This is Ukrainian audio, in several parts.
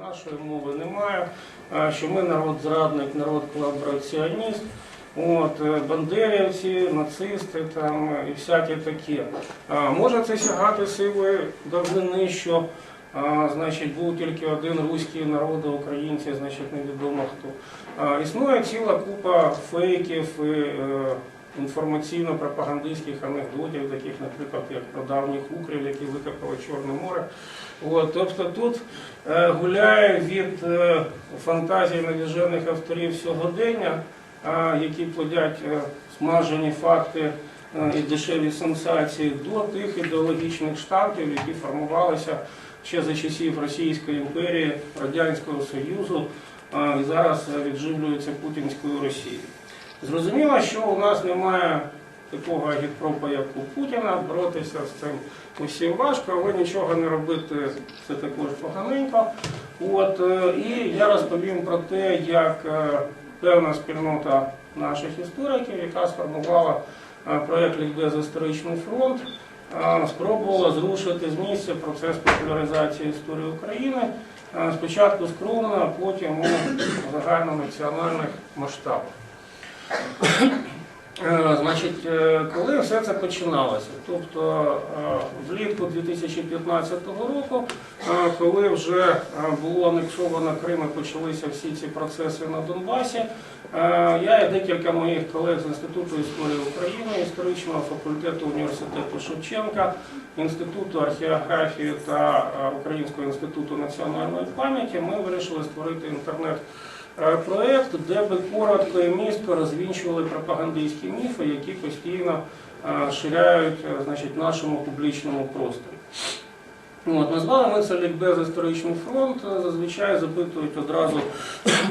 нашої мови немає, що ми народ зрадник, народ колабораціоніст. От, е, бандерівці, нацисти там е, і всяке таке. Може це сягати сивої давнини, що а, значить, був тільки один руський народ, українці, значить, невідомо хто. А, існує ціла купа фейків і е, інформаційно-пропагандистських анекдотів, таких, наприклад, як про давніх укрів, які викопали Чорне море. От, тобто тут е, гуляє від е, фантазій навіжених авторів сьогодення, а, які плодять е, смажені факти е, і дешеві сенсації до тих ідеологічних штампів, які формувалися ще за часів Російської імперії, Радянського Союзу і зараз е, відживлюються Путінською Росією. Зрозуміло, що у нас немає такого агітпропа, як у Путіна, боротися з цим усім важко, але нічого не робити це також поганенько. От, е, і я розповім про те, як е, певна спільнота наших істориків, яка сформувала е, проєкт Лікбез Історичний фронт, спробувала зрушити з місця процес популяризації історії України. Спочатку скромно, а потім у загальнонаціональних масштабах. Е, Значить, е, коли все це починалося? Тобто е, влітку 2015 року, коли вже було анексовано Крим і почалися всі ці процеси на Донбасі, я і декілька моїх колег з Інституту історії України, історичного факультету університету Шевченка, Інституту археографії та Українського інституту національної пам'яті, ми вирішили створити інтернет. Е, Проєкт, де би коротко і містко розвінчували пропагандистські міфи, які постійно е, ширяють е, значить, нашому публічному просторі. От, назвали ми це Лікбез Історичний фронт. Зазвичай запитують одразу,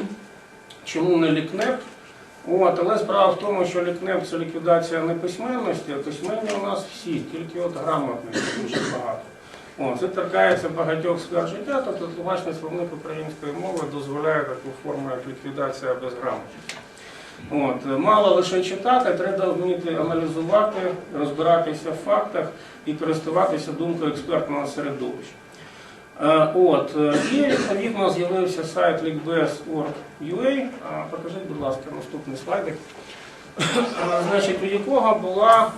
чому не лікнеп. От, але справа в тому, що лікнеп це ліквідація неписьменності, а письменні у нас всі, тільки от грамотних дуже багато. О, це торкається багатьох сфер життя, тобто тлумачний словник української мови дозволяє таку форму, як ліквідація безграмотності. От, мало лише читати, треба вміти аналізувати, розбиратися в фактах і користуватися думкою експертного середовища. Е, От, е, і відповідно з'явився сайт lickbez.org.ua. Покажіть, будь ласка, наступний слайдик. Е, Значить, у якого була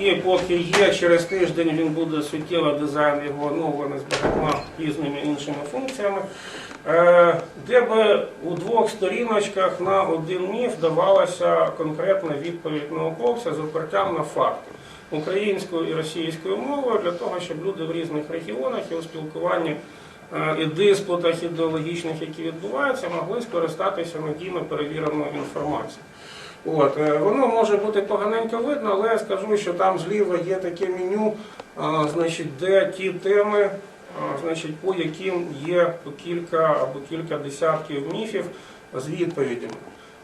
і поки є, через тиждень він буде суттєво дизайн його оновлений з багатьма різними іншими функціями, е, де би у двох сторіночках на один міф давалася конкретна відповідь науковця з опертям на факти українською і російською мовою для того, щоб люди в різних регіонах і у спілкуванні е, і диспутах ідеологічних, які відбуваються, могли скористатися надійно перевіреною інформацією. От, е, воно може бути поганенько видно, але я скажу, що там зліва є таке меню, значить, де ті теми, значить, по яким є по кілька або кілька десятків міфів з відповідями.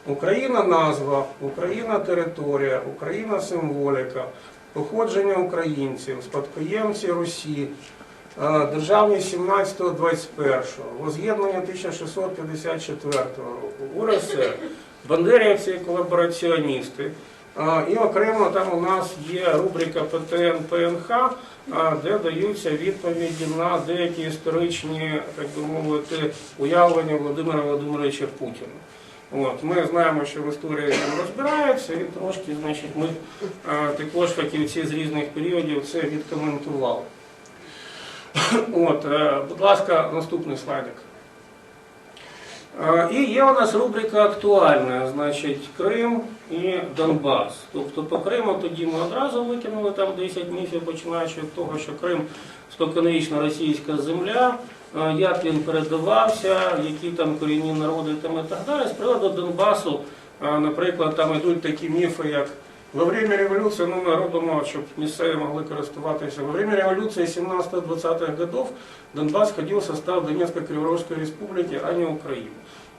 Україна назва, Україна територія, Україна символіка, походження українців, спадкоємці Русі, державність 17-21, воз'єднання 1654 року, УРСР, бандерівці і колабораціоністи. І окремо там у нас є рубрика ПТН ПНХ, де даються відповіді на деякі історичні, так би мовити, уявлення Володимира Володимировича Путіна. От, ми знаємо, що в історії він розбирається, і трошки, значить, ми а, також фахівці з різних періодів це відкоментували. От, е, будь ласка, наступний слайдик. Е, І є у нас рубрика актуальна, значить Крим і Донбас. Тобто по Криму тоді ми одразу викинули там 10 міфів, починаючи від того, що Крим споконвічно російська земля, е, як він передавався, які там корінні народи там і так далі. З приводу Донбасу, е, наприклад, там йдуть такі міфи, як во время революции, ну ми робимо, щоб місцеві могли користуватися. Во время революции 17-20-х годов Донбас входил в состав Донецкой Криворожской республики, а не України.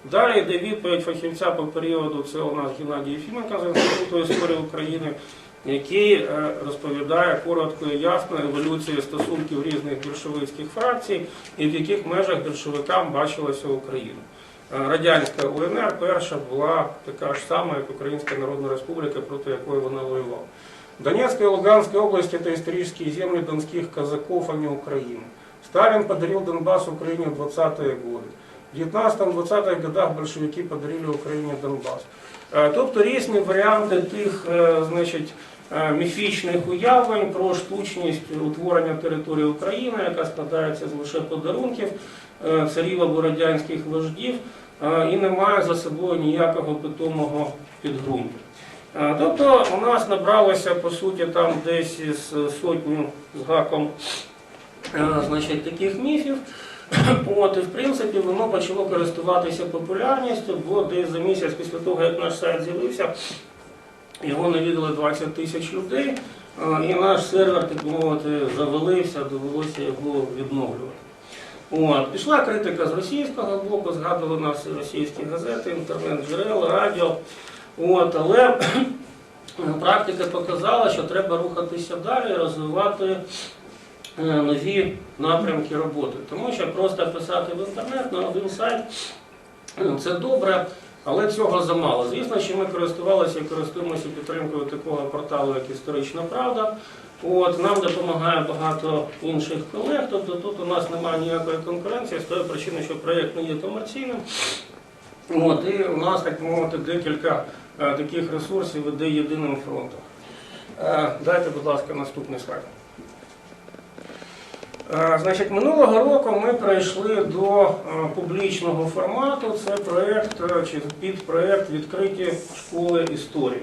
Далі йде відповідь фахівця по періоду, це у нас Геннадій Єфіменко з Інституту історії України, який е, розповідає коротко і ясно еволюцію стосунків різних більшовицьких фракцій і в яких межах більшовикам бачилася Україна. Е, Радянська УНР перша була така ж сама, як Українська Народна Республіка, проти якої вона воювала. Донецкая и Луганская области – это исторические земли донских казаков, а не Украины. Сталин подарил Донбасс Украине в 20-е годы. В 19-20-х годах большевики подарили Україні Донбас. Е, Тобто різні варіанти тих е, значить, е, міфічних уявлень про штучність утворення території України, яка складається з лише подарунків царів або радянських вождів, і не має за собою ніякого питомого підґрунтя. Е, Тобто у нас набралося по суті там десь із сотню з гаком значить, таких міфів. От, і в принципі воно почало користуватися популярністю, бо десь за місяць після того, як наш сайт з'явився, його навідали 20 тисяч людей, і наш сервер, так мовити, завалився, довелося його відновлювати. От. Пішла критика з російського боку, згадували нас російські газети, інтернет-джерела, радіо. От, але практика показала, що треба рухатися далі, розвивати нові напрямки роботи. Тому що просто писати в інтернет на один сайт ну, це добре, але цього замало. Звісно, що ми користувалися і користуємося підтримкою такого порталу, як Історична Правда. От, нам допомагає багато інших колег, тобто тут у нас немає ніякої конкуренції з тої причини, що проєкт не є комерційним. От, і у нас, так мовити, декілька е, таких ресурсів іде єдиним фронтом. Е, дайте, будь ласка, наступний слайд. Е, Значить, минулого року ми прийшли до е, публічного формату. Це проєкт е, чи підпроєкт відкриті школи історії.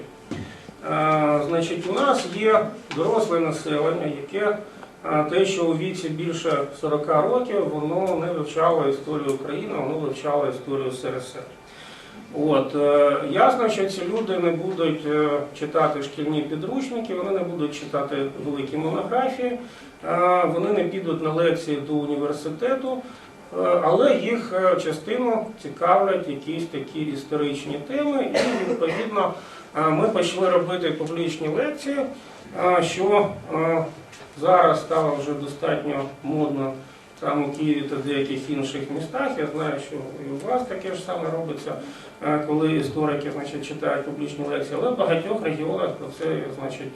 Значить, у нас є доросле населення, яке те, що у віці більше 40 років, воно не вивчало історію України, воно вивчало історію СРСР. От, е, ясно, що ці люди не будуть е, читати шкільні підручники, вони не будуть читати великі монографії, е, вони не підуть на лекції до університету, але їх частину цікавлять якісь такі історичні теми, і відповідно ми почали робити публічні лекції, що зараз стало вже достатньо модно там у Києві та деяких інших містах. Я знаю, що і у вас таке ж саме робиться, е, коли історики значить, читають публічні лекції, але в багатьох регіонах про це значить,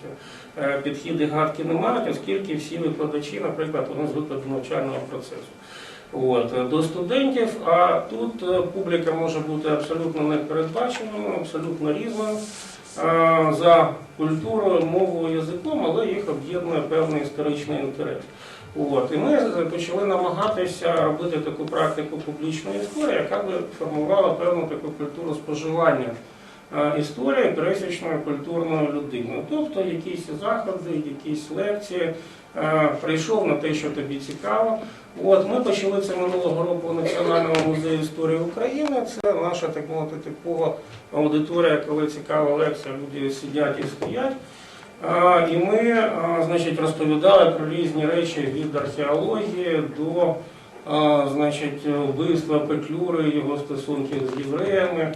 е, підхід і гадки не оскільки всі викладачі, наприклад, вони звикли до навчального процесу. От, е, до студентів, а тут публіка може бути абсолютно непередбаченою, абсолютно різною за культурою, мовою, язиком, але їх об'єднує певний історичний інтерес. От. І ми почали намагатися робити таку практику публічної історії, яка би формувала певну таку культуру споживання е, історії пересічної культурної людини. Тобто якісь заходи, якісь лекції, е, прийшов на те, що тобі цікаво. От ми почали це минулого року у Національному музеї історії України. Це наша так мовити типова аудиторія, коли цікава лекція, люди сидять і стоять. І ми значить, розповідали про різні речі від археології до значить, вбивства Петлюри, його стосунків з євреями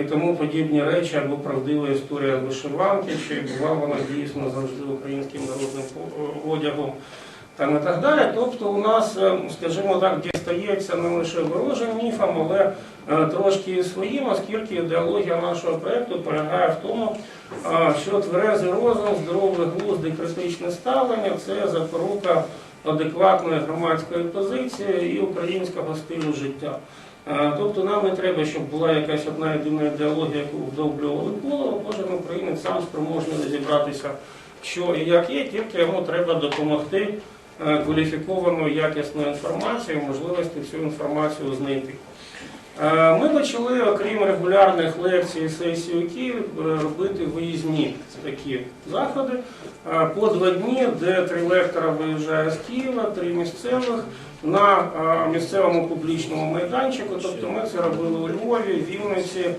і тому подібні речі, або правдива історія вишиванки, чи була вона дійсно завжди українським народним одягом. Там і так далі. Тобто у нас, е, скажімо так, дістається не лише ворожим міфам, але е, трошки своїм, оскільки ідеологія нашого проєкту полягає в тому, що тверезий розум, здоровий глузд і критичне ставлення це запорука адекватної громадської позиції і українського стилю життя. Е, Тобто нам не треба, щоб була якась одна єдина ідеологія, яку вдовблювали коло. Кожен українець сам спроможний розібратися, що і як є, тільки йому треба допомогти е, кваліфікованою якісною інформацією, можливості цю інформацію знайти. Е, Ми почали, окрім регулярних лекцій і сесій у Києві, е, робити виїзні такі заходи е, по два дні, де три лектора виїжджає з Києва, три місцевих на місцевому публічному майданчику. Тобто ми це робили у Львові, Вінниці,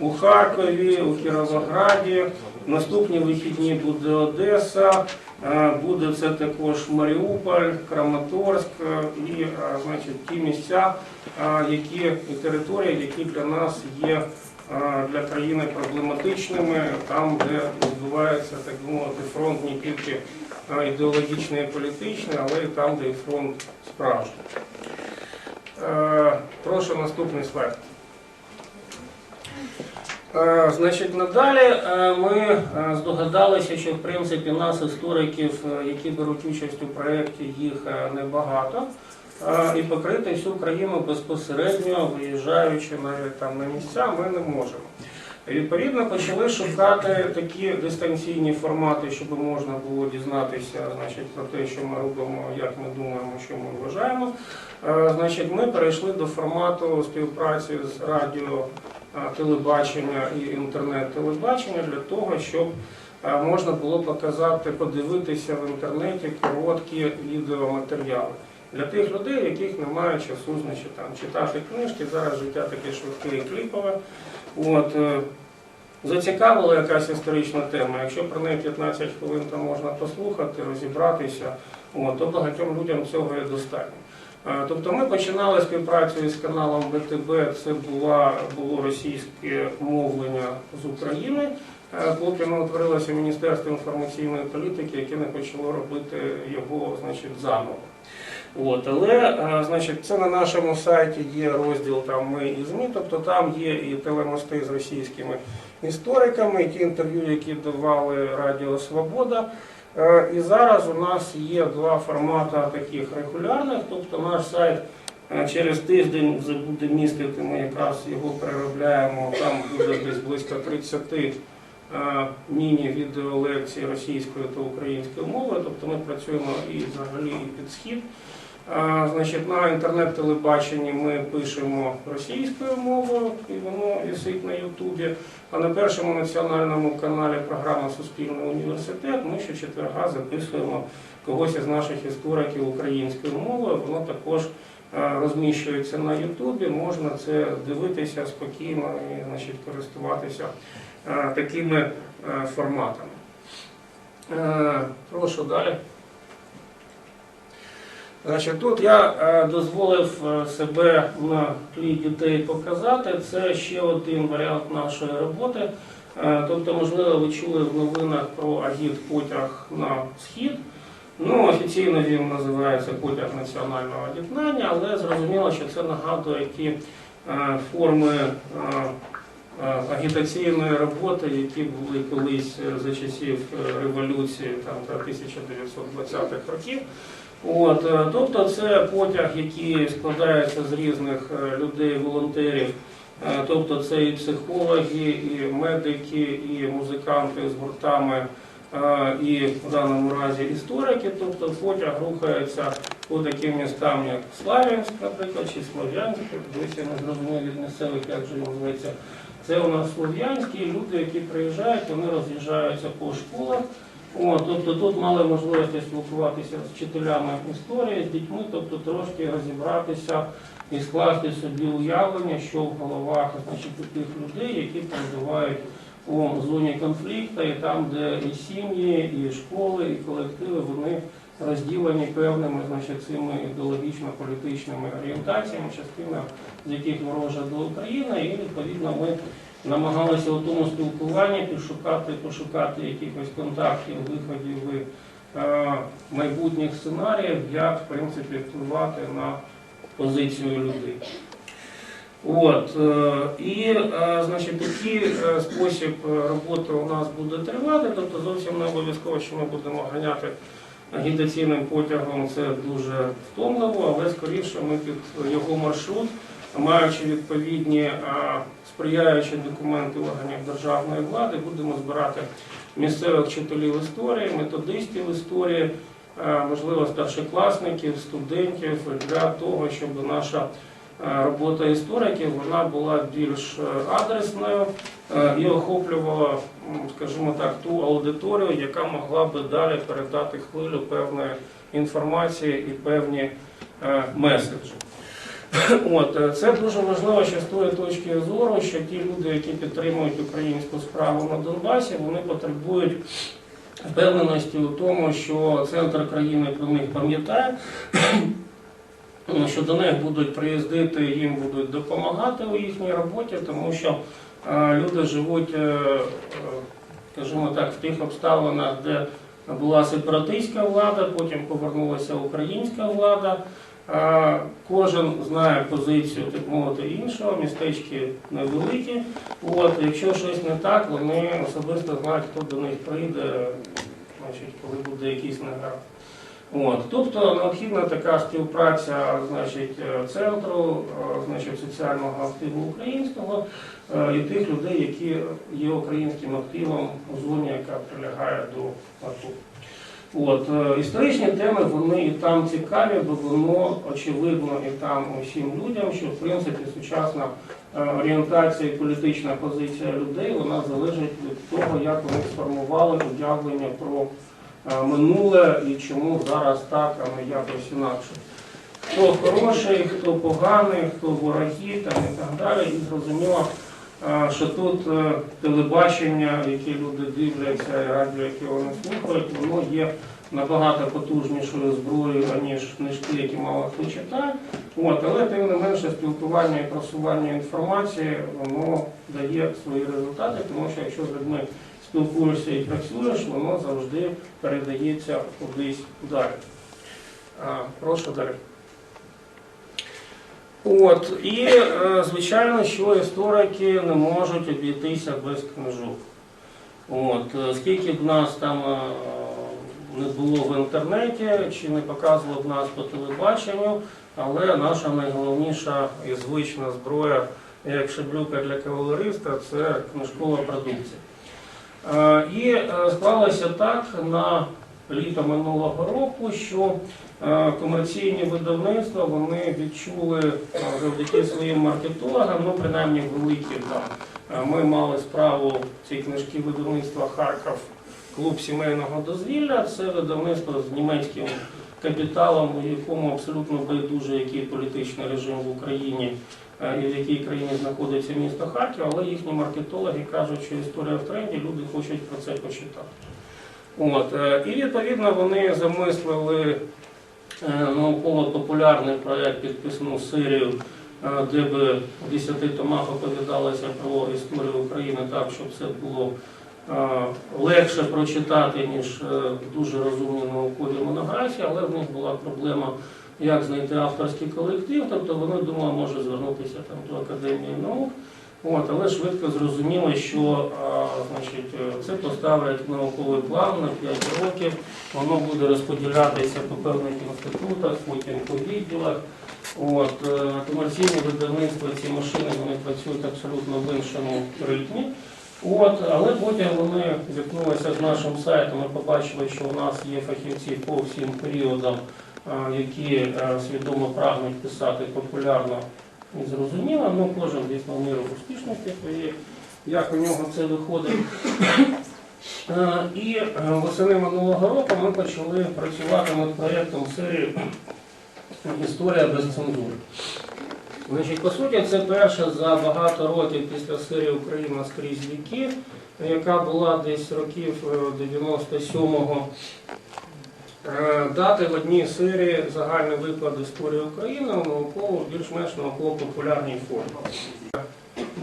у Харкові, у Кіровограді. Наступні вихідні буде Одеса, е, буде це також Маріуполь, Краматорськ е, і е, значить, ті місця, які і території, які для нас є для країни проблематичними, там, де відбувається так мовити фронт не тільки ідеологічний і політичний, але і там, де і фронт справжній. Прошу наступний слайд. Е, Значить, надалі е, ми е, здогадалися, що в принципі нас, істориків, які беруть участь у проєкті, їх небагато. і покрити всю країну безпосередньо, виїжджаючи навіть там на місця, ми не можемо. Відповідно, почали шукати такі дистанційні формати, щоб можна було дізнатися значить, про те, що ми робимо, як ми думаємо, що ми вважаємо. Значить, ми перейшли до формату співпраці з радіо, телебачення і інтернет-телебачення для того, щоб е, можна було показати, подивитися в інтернеті короткі відеоматеріали. Для тих людей, яких немає часу значить, там, читати книжки, зараз життя таке швидке і кліпове. От, е, зацікавила якась історична тема. Якщо про неї 15 хвилин то можна послухати, розібратися, от, то багатьом людям цього є достатньо. Е, Тобто ми починали співпрацю із каналом БТБ, це була, було російське мовлення з України. Е, Потім утворилося Міністерство інформаційної політики, яке не почало робити його значить, заново. От, але е, значить, це на нашому сайті є розділ там ми і ЗМІ, тобто там є і телемости з російськими істориками, і ті інтерв'ю, які давали Радіо Свобода. Е, І зараз у нас є два формати таких регулярних, тобто наш сайт е, через тиждень вже буде містити, ми якраз його переробляємо, там буде десь близько 30 е, міні-відеолекцій російської та української мови, тобто ми працюємо і взагалі під схід. Значить, на інтернет-телебаченні ми пишемо російською мовою, і воно висить на Ютубі. А на першому національному каналі програма Суспільний університет ми щочетверга записуємо когось із наших істориків українською мовою. Воно також розміщується на Ютубі. Можна це дивитися спокійно і значить, користуватися такими форматами. Прошу далі. Значить, тут я е, дозволив е, себе на тлі дітей показати. Це ще один варіант нашої роботи. Е, Тобто, можливо, ви чули в новинах про агіт потяг на схід. Ну, офіційно він називається потяг національного єднання, але зрозуміло, що це нагадує ті форми агітаційної роботи, які були колись за часів революції там, та 1920-х років. От, е, тобто це потяг, який складається з різних е, людей, волонтерів. Е, Тобто це і психологи, і медики, і музиканти з гуртами, і в даному разі історики. Тобто потяг рухається по таким містам, як Славянськ, наприклад, чи Слов'янськ, дивіться, не зрозуміло місцевих, як же зветься. Це у нас Слов'янські, люди, які приїжджають, вони роз'їжджаються по школах. О, тобто тут мали можливість спілкуватися з вчителями історії, з дітьми, тобто трошки розібратися і скласти собі уявлення, що в головах значить, тих людей, які проживають у зоні конфлікту, і там, де і сім'ї, і школи, і колективи, вони розділені певними значить, цими ідеологічно-політичними орієнтаціями, частина з яких ворожа до України, і відповідно ми намагалися у тому спілкуванні пошукати, пошукати якихось контактів, виходів і е, майбутніх сценаріїв, як в принципі впливати на позицію людей. От, е, і е, значить, такий е, спосіб роботи у нас буде тривати, тобто зовсім не обов'язково, що ми будемо ганяти агітаційним потягом, це дуже втомливо, але скоріше ми під його маршрут, маючи відповідні сприяючі документи органів державної влади, будемо збирати місцевих вчителів історії, методистів історії, можливо, старшокласників, студентів для того, щоб наша робота істориків вона була більш е, адресною е, і охоплювала, скажімо так, ту аудиторію, яка могла би далі передати хвилю певної інформації і певні е, меседжі. От, е, це дуже важливо ще з тої точки зору, що ті люди, які підтримують українську справу на Донбасі, вони потребують впевненості у тому, що центр країни про них пам'ятає, що до них будуть приїздити, їм будуть допомагати у їхній роботі, тому що е, люди живуть, е, скажімо так, в тих обставинах, де була сепаратистська влада, потім повернулася українська влада. Кожен знає позицію так мовити іншого, містечки невеликі. От, якщо щось не так, вони особисто знають, хто до них прийде, значить, коли буде якийсь негард. От, тобто необхідна така співпраця значить, центру е, значить, соціального активу українського е, і тих людей, які є українським активом у зоні, яка прилягає до АТО. От, е, історичні теми вони і там цікаві, бо воно очевидно і там усім людям, що в принципі сучасна е, орієнтація і політична позиція людей вона залежить від того, як вони сформували уявлення про е, минуле і чому зараз так, а не якось інакше. Хто хороший, хто поганий, хто вороги там, і так далі. І зрозуміло, що тут е, телебачення, яке люди дивляться, і радіо, яке вони слухають, воно є набагато потужнішою зброєю, аніж книжки, які мало хто читає. От, але тим не менше спілкування і просування інформації воно дає свої результати, тому що якщо з людьми спілкуєшся і працюєш, воно завжди передається кудись далі. Прошу далі. От, і е, звичайно, що історики не можуть обійтися без книжок. От, е, скільки б нас там е, не було в інтернеті, чи не показувало б нас по телебаченню, але наша найголовніша і звична зброя, як шаблюка для кавалериста, це книжкова продукція. І склалося так на літо минулого року, що е, комерційні видавництва вони відчули е, завдяки своїм маркетологам, ну принаймні великі там. Е, Ми мали справу ці книжки видавництва Харків, клуб сімейного дозвілля. Це видавництво з німецьким капіталом, у якому абсолютно байдуже, який політичний режим в Україні і в якій країні знаходиться місто Харків, але їхні маркетологи кажуть, що історія в тренді, люди хочуть про це почитати. От, е, і відповідно вони замислили е, науково-популярний проєкт підписану серію, е, де би в 10 томах оповідалося про історію України так, щоб це було легше прочитати, ніж дуже розумні наукові монографії, але в них була проблема, як знайти авторський колектив, тобто вони думали, може звернутися там до Академії наук. От, але швидко зрозуміли, що а, значить, е, це поставлять науковий план на 5 років, воно буде розподілятися по певних інститутах, потім по відділах. От, е, комерційні видавництва, ці машини вони працюють абсолютно в іншому ритмі. От, але потім вони зіткнулися з нашим сайтом і побачили, що у нас є фахівці по всім періодам, які е, свідомо прагнуть писати популярно і зрозуміло, ну кожен в міру успішності своєї, як у нього це виходить. Е, І е, восени минулого року ми почали працювати над проєктом серії Історія без цензури. Значить, по суті, це перша за багато років після серії Україна скрізь віки, яка була десь років е, 97-го Е, дати в одній серії загальний виклад історії України у науково, більш-менш науково-популярній формі.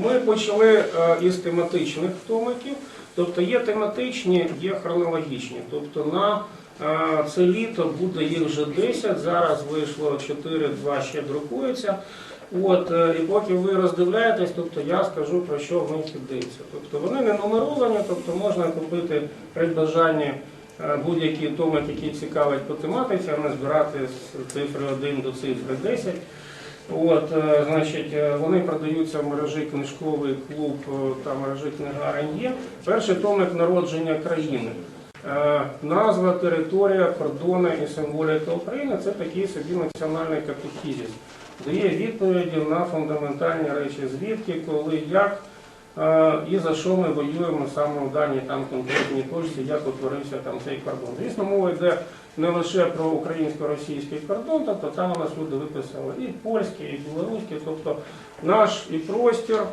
Ми почали е, із тематичних томиків, тобто є тематичні, є хронологічні. Тобто на е, це літо буде їх вже 10, зараз вийшло 4, 2 ще друкується. От, е, і поки ви роздивляєтесь, тобто я скажу про що в них йдеться. Тобто вони не нумеровані, тобто можна купити при бажанні е, будь-який томик, який цікавить по тематиці, а не збирати з цифри 1 до цифри 10. От, е, значить, е, вони продаються в мережі книжковий клуб е, та мережі книгарень є. Перший томик народження країни. Е, Назва, територія, кордони і символіка України це такий собі національний катехізис. Дає відповіді на фундаментальні речі, звідки, коли, як е, і за що ми воюємо саме в даній там конкретній точці, як утворився там цей кордон. Звісно, мова йде не лише про українсько-російський кордон, тобто там у нас люди виписали і польський, і білоруський, тобто наш і простір.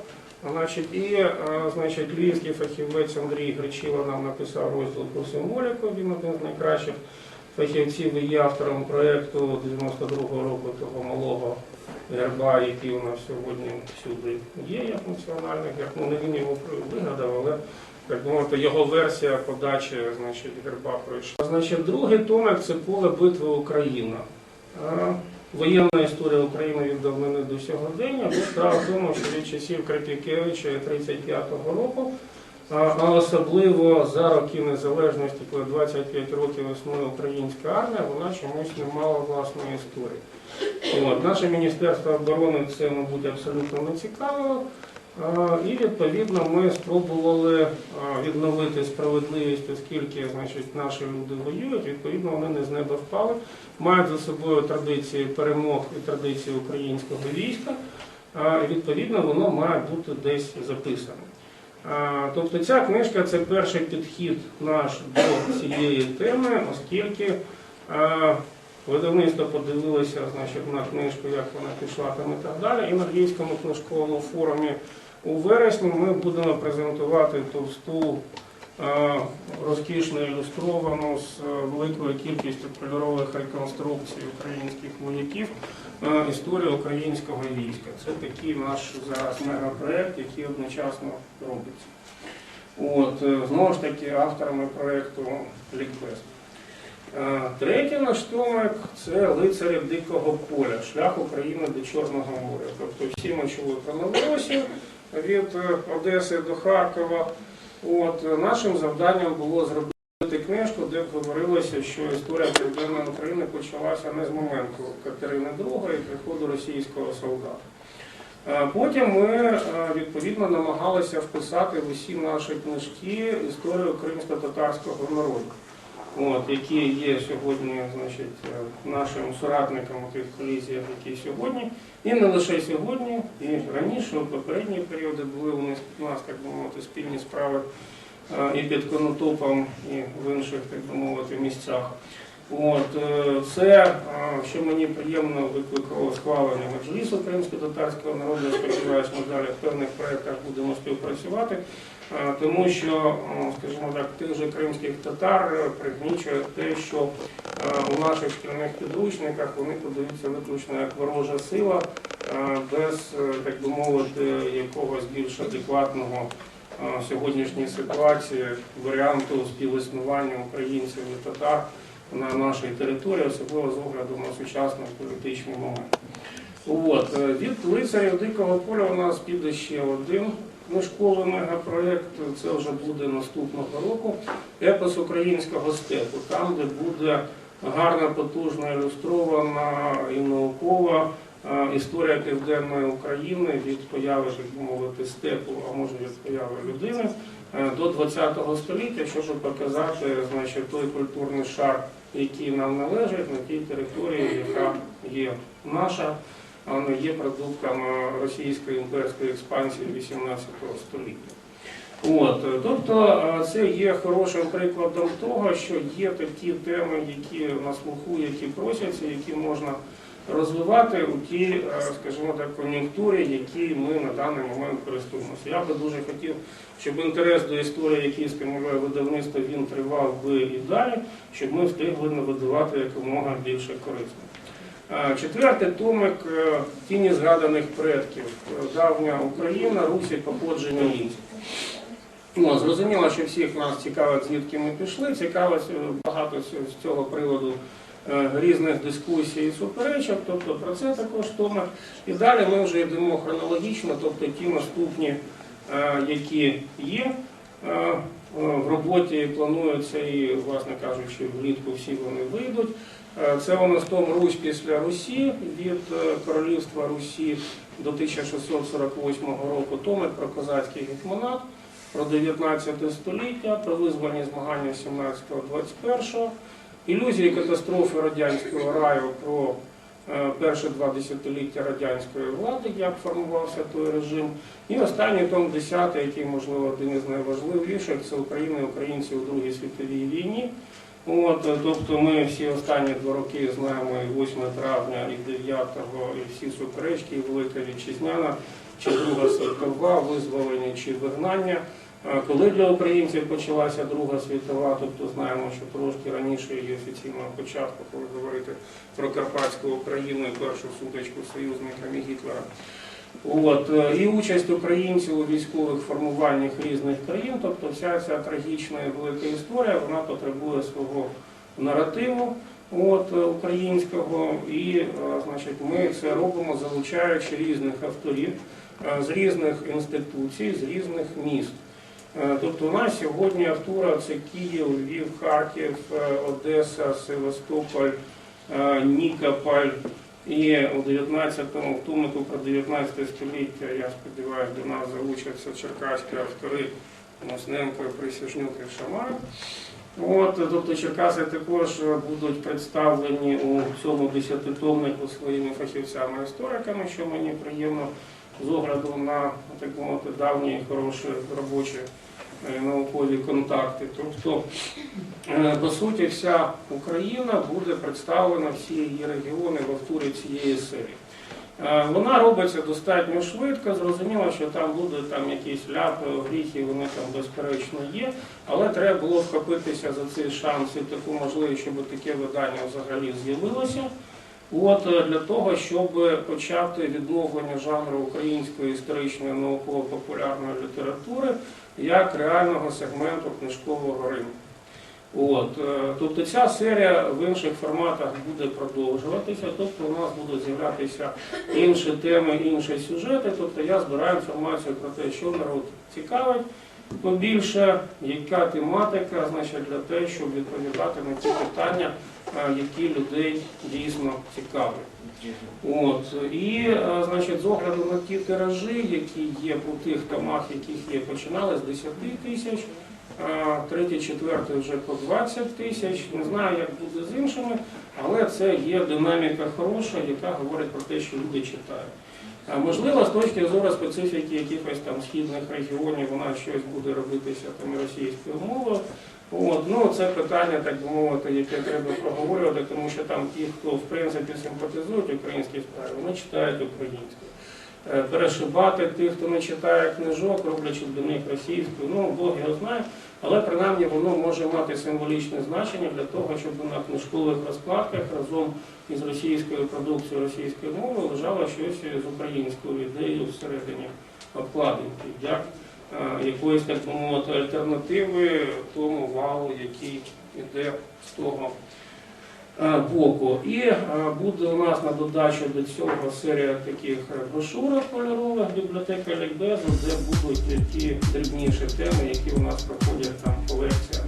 Значить, і е, значить, львівський фахівець Андрій Гречило нам написав розділ про символіку, він один з найкращих фахівців і є автором проєкту 92-го року того малого герба, який у нас сьогодні всюди є як національний герб. Ну, не він його вигадав, але так мовити, його версія подачі значить, герба пройшла. Значить, другий томик це поле битви Україна. Воєнна історія України від давнини до сьогодення. Бо тому, що від часів Крапікевича 35-го року А особливо за роки незалежності, коли 25 років існує українська армія, вона чомусь не мала власної історії. От, наше Міністерство оборони це, мабуть, абсолютно не цікавило. І відповідно ми спробували відновити справедливість, оскільки значить, наші люди воюють, відповідно вони не з неба впали, мають за собою традиції перемог і традиції українського війська, і відповідно воно має бути десь записане. Тобто ця книжка це перший підхід наш до цієї теми, оскільки видавництво подивилося значить, на книжку, як вона пішла там і так далі. І на Львівському книжковому форумі у вересні ми будемо презентувати товсту, розкішно ілюстровану з великою кількістю кольорових реконструкцій українських вояків історію українського війська. Це такий наш зараз мегапроект, який одночасно робиться. От, е, знову ж таки, авторами проєкту Лікбез. Е, Третій наш томик це лицарі Дикого поля, шлях України до Чорного моря. Тобто всі ми чули про Новоросію від Одеси до Харкова. От, е, нашим завданням було зробити книжку, де говорилося, що історія Південної України почалася не з моменту Катерини II і приходу російського солдата. Е, Потім ми е, відповідно намагалися вписати в усі наші книжки історію кримсько-татарського народу, от, які є сьогодні значить, е, нашим соратникам у тих колізіях, які сьогодні, і не лише сьогодні, і раніше, у попередні періоди були у нас, так би мовити, спільні справи і під Конотопом, і в інших, так би мовити, місцях. От, е, це, е, що мені приємно викликало схвалення Меджлісу кримсько-татарського народу. Я Сподіваюся, ми далі в певних проєктах будемо співпрацювати, е, тому що, е, скажімо так, тих же кримських татар е, пригнічує те, що е, у наших шкільних підручниках вони подаються виключно як ворожа сила, е, без, е, так би мовити, якогось більш адекватного е, сьогоднішній ситуації варіанту співіснування українців і татар на нашій території, особливо з огляду на сучасний політичний момент. От, е, від лицарів Дикого поля у нас піде ще один книжковий мегапроєкт. Це вже буде наступного року. Епос українського степу, там, де буде гарна, потужна, ілюстрована і наукова історія південної України від появи, би мовити, степу, а може від появи людини е, до ХХ століття, щоб показати значить, той культурний шар, який нам належить на тій території, яка є наша, а не є продуктом російської імперської експансії 18 століття. От, тобто е, це є хорошим прикладом того, що є такі теми, які на слуху, які просяться, які можна розвивати у тій, е, скажімо так, кон'юнктурі, які ми на даний момент користуємося. Я би дуже хотів, щоб інтерес до історії, який спрямовує видавництво, він тривав би і далі, щоб ми встигли не видавати якомога більше корисно. Е, Четвертий томик е, тіні згаданих предків. Давня Україна, Русі, походження німців. Ну, зрозуміло, що всіх нас цікавить, звідки ми пішли. Цікавить багато з- цього приводу різних дискусій і суперечок, тобто про це також томик. І далі ми вже йдемо хронологічно, тобто ті наступні, е, які є е, е, в роботі, плануються і, власне кажучи, влітку всі вони вийдуть. Е, Це у нас том Русь після Русі від е, королівства Русі до 1648 року. Томик про козацький гетьманат, про 19 століття, про визвольні змагання 17-21, ілюзії катастрофи радянського раю про е, перші два десятиліття радянської влади, як формувався той режим. І останній том 10, який, можливо, один із найважливіших, це Україна і українці у Другій світовій війні. От, тобто ми всі останні два роки знаємо і 8 травня, і 9, і всі суперечки, і Велика Вітчизняна, чи Друга світова, визволення чи вигнання. Е, Коли для українців почалася Друга світова, тобто знаємо, що трошки раніше її офіційного початку, коли говорити про Карпатську Україну і першу сутичку з союзниками Гітлера. От, е, і участь українців у військових формуваннях різних країн, тобто вся ця трагічна і велика історія, вона потребує свого наративу от, е, українського, і значить, ми це робимо, залучаючи різних авторів з різних інституцій, з різних міст. Е, Тобто у нас сьогодні тура це Київ, Львів, Харків, е, Одеса, Севастополь, е, Нікополь. І у 19-му, в томику про 19 століття, я сподіваюся, до нас залучаться черкаські автори Мосненко, Присяжнюк і Шамар. От, тобто Черкаси також будуть представлені у цьому десятитомнику своїми фахівцями-істориками, що мені приємно з огляду на так мовити, давні хороші робочі е, наукові контакти. Тобто, е, по суті, вся Україна буде представлена, всі її регіони в автурі цієї серії. Е, Вона робиться достатньо швидко, зрозуміло, що там буде там якісь ляпи, гріхи, вони там безперечно є, але треба було вхопитися за цей шанс і таку можливість, щоб таке видання взагалі з'явилося. От е, для того, щоб почати відновлення жанру української історичної науково-популярної літератури як реального сегменту книжкового ринку. От, е, тобто ця серія в інших форматах буде продовжуватися, тобто у нас будуть з'являтися інші теми, інші сюжети. Тобто я збираю інформацію про те, що народ цікавить побільше, яка тематика, значить, для того, щоб відповідати на ті питання, які людей дійсно цікавлять. От і значить, з огляду на ті тиражі, які є по тих томах, яких є, починали з 10 тисяч, третій, четвертий вже по 20 тисяч. Не знаю, як буде з іншими, але це є динаміка хороша, яка говорить про те, що люди читають. Можливо, з точки зору специфіки якихось там східних регіонів вона щось буде робитися там російською мовою. От, ну це питання, так би мовити, яке треба проговорювати, тому що там ті, хто в принципі симпатизують українській справі, вони читають українською. Е, Перешибати тих, хто не читає книжок, роблячи для них російською, ну Бог його знає, але принаймні воно може мати символічне значення для того, щоб на книжкових розкладках разом із російською продукцією російської мови лежало щось з українською ідеєю всередині обкладинки, як якоїсь так мовити альтернативи тому валу, який йде з того е, боку. І е, буде у нас на додачу до цього серія таких брошурок кольорових бібліотека лікбезу, де будуть ті дрібніші теми, які у нас проходять там в лекціях